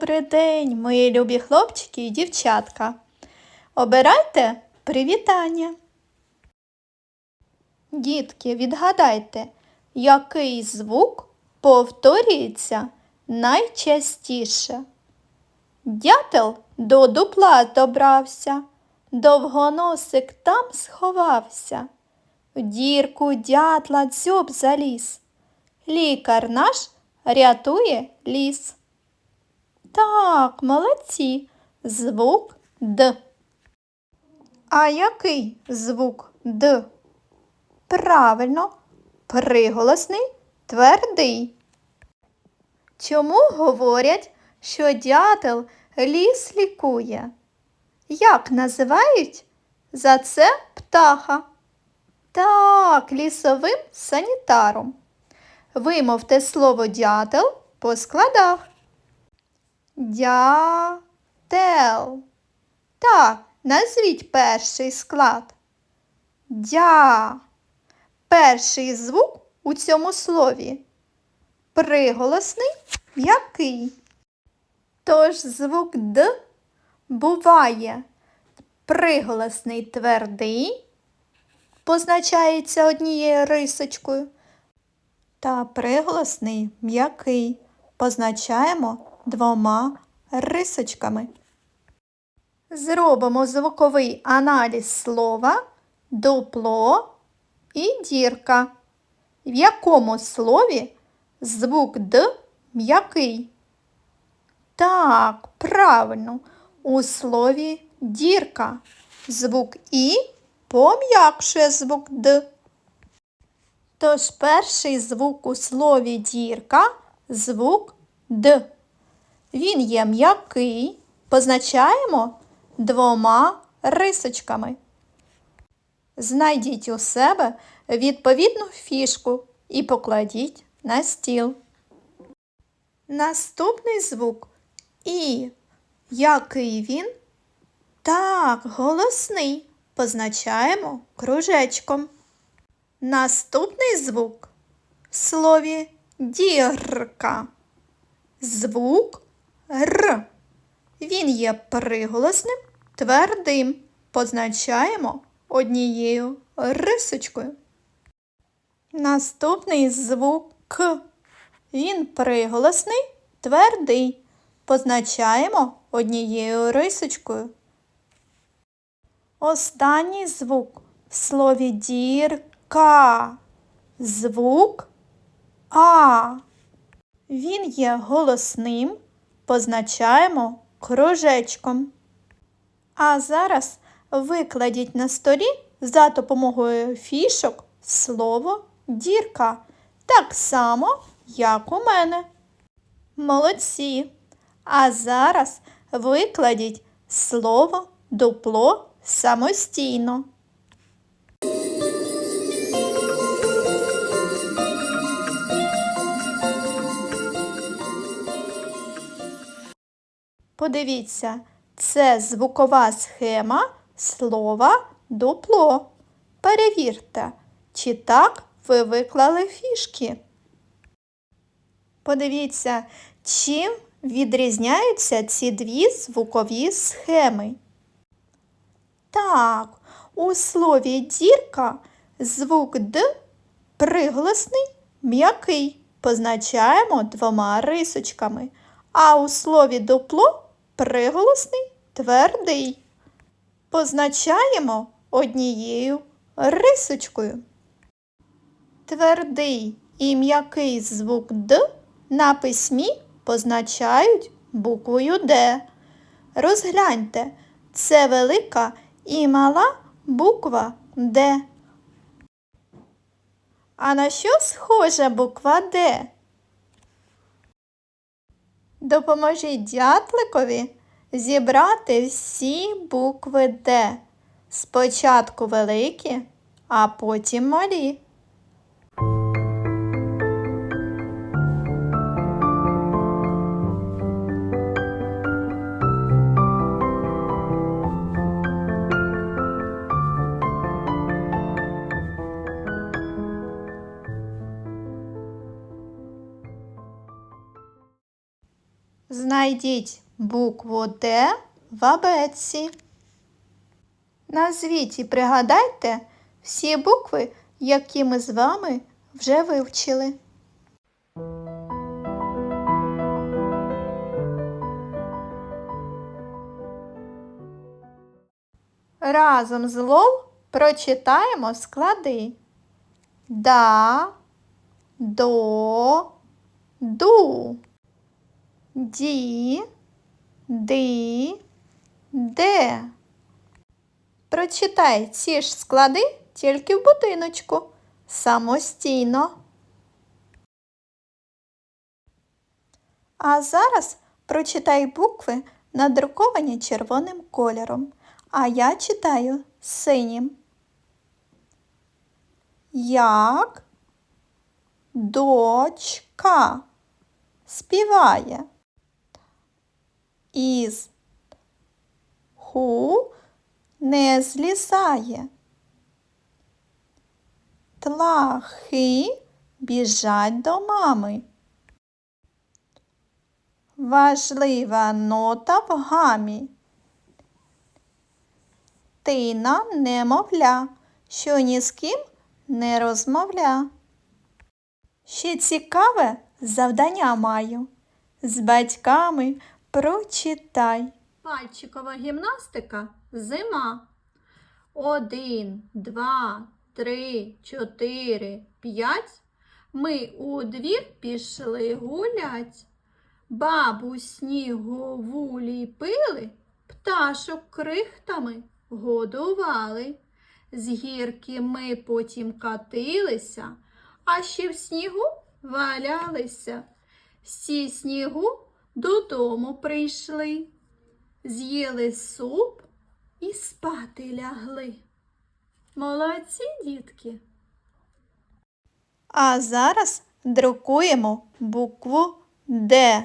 добрий день, мої любі хлопчики і дівчатка. Обирайте привітання. Дітки, відгадайте, який звук повторюється найчастіше. Дятел до дупла добрався, довгоносик там сховався. В дірку дятла дзьоб заліз. Лікар наш рятує ліс. Так, молодці. Звук Д. А який звук Д? Правильно, приголосний твердий. Чому говорять, що дятел ліс лікує? Як називають за це птаха? Так, лісовим санітаром. Вимовте слово дятел по складах. Дятел. Так, назвіть перший склад. Дя. Перший звук у цьому слові. Приголосний м'який. Тож звук Д буває приголосний твердий, позначається однією рисочкою, та приголосний м'який позначаємо двома рисочками. Зробимо звуковий аналіз слова дупло і дірка. В якому слові звук Д м'який? Так, правильно, у слові дірка. Звук І пом'якшує звук Д. Тож перший звук у слові дірка звук Д. Він є м'який, позначаємо двома рисочками. Знайдіть у себе відповідну фішку і покладіть на стіл. Наступний звук І. Який він? Так, голосний. Позначаємо кружечком. Наступний звук в слові дірка. Звук Р. Він є приголосним твердим. Позначаємо однією рисочкою. Наступний звук К. Він приголосний твердий. Позначаємо однією рисочкою. Останній звук в слові дірка. Звук А. Він є голосним, позначаємо кружечком. А зараз викладіть на столі за допомогою фішок слово дірка. Так само, як у мене. Молодці. А зараз викладіть слово дупло самостійно. Подивіться, це звукова схема слова дупло. Перевірте, чи так ви виклали фішки. Подивіться, чим відрізняються ці дві звукові схеми. Так, у слові дірка звук Д приголосний м'який. Позначаємо двома рисочками. А у слові дупло приголосний твердий. Позначаємо однією рисочкою. Твердий і м'який звук Д на письмі позначають буквою Д. Розгляньте, це велика і мала буква Д. А на що схожа буква Д? Допоможіть дятликові зібрати всі букви Д. Спочатку великі, а потім малі. Знайдіть букву Д в абетці. Назвіть і пригадайте всі букви, які ми з вами вже вивчили. Разом з Лол прочитаємо склади. Да, до, ду. Ді, ди, де. Прочитай ці ж склади тільки в будиночку самостійно. А зараз прочитай букви, надруковані червоним кольором, а я читаю синім. Як дочка співає із ху не злізає. Тлахи біжать до мами. Важлива нота в гамі. Тина немовля, що ні з ким не розмовля. Ще цікаве завдання маю. З батьками прочитай. Пальчикова гімнастика зима. Один, два, три, чотири, п'ять. Ми у двір пішли гулять. Бабу снігову ліпили, пташок крихтами годували. З гірки ми потім катилися, а ще в снігу валялися. Всі снігу додому прийшли, з'їли суп і спати лягли. Молодці, дітки. А зараз друкуємо букву Д.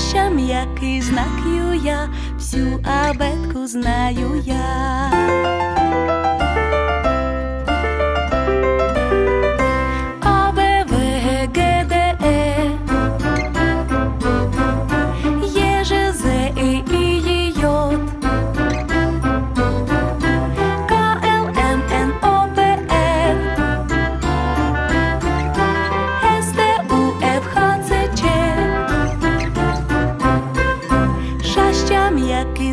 Шаща м'який знак я, всю абетку знаю я.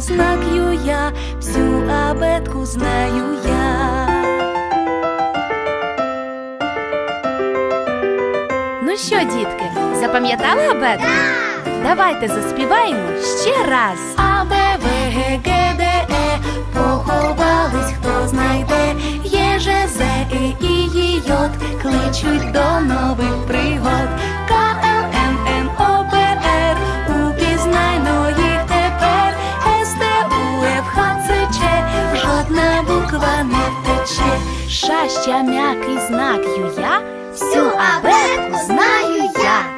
М'який знак Ю, я, всю абетку знаю я. Ну що, дітки, запам'ятали абетку? Давайте заспіваємо ще раз. А, Б, В, Г, Г, Д, Е, поховались, хто знайде, Є, Ж, З, І, І, Й, Й, кличуть до нових пригод. Шаща м'який знак юя, всю абетку знаю я.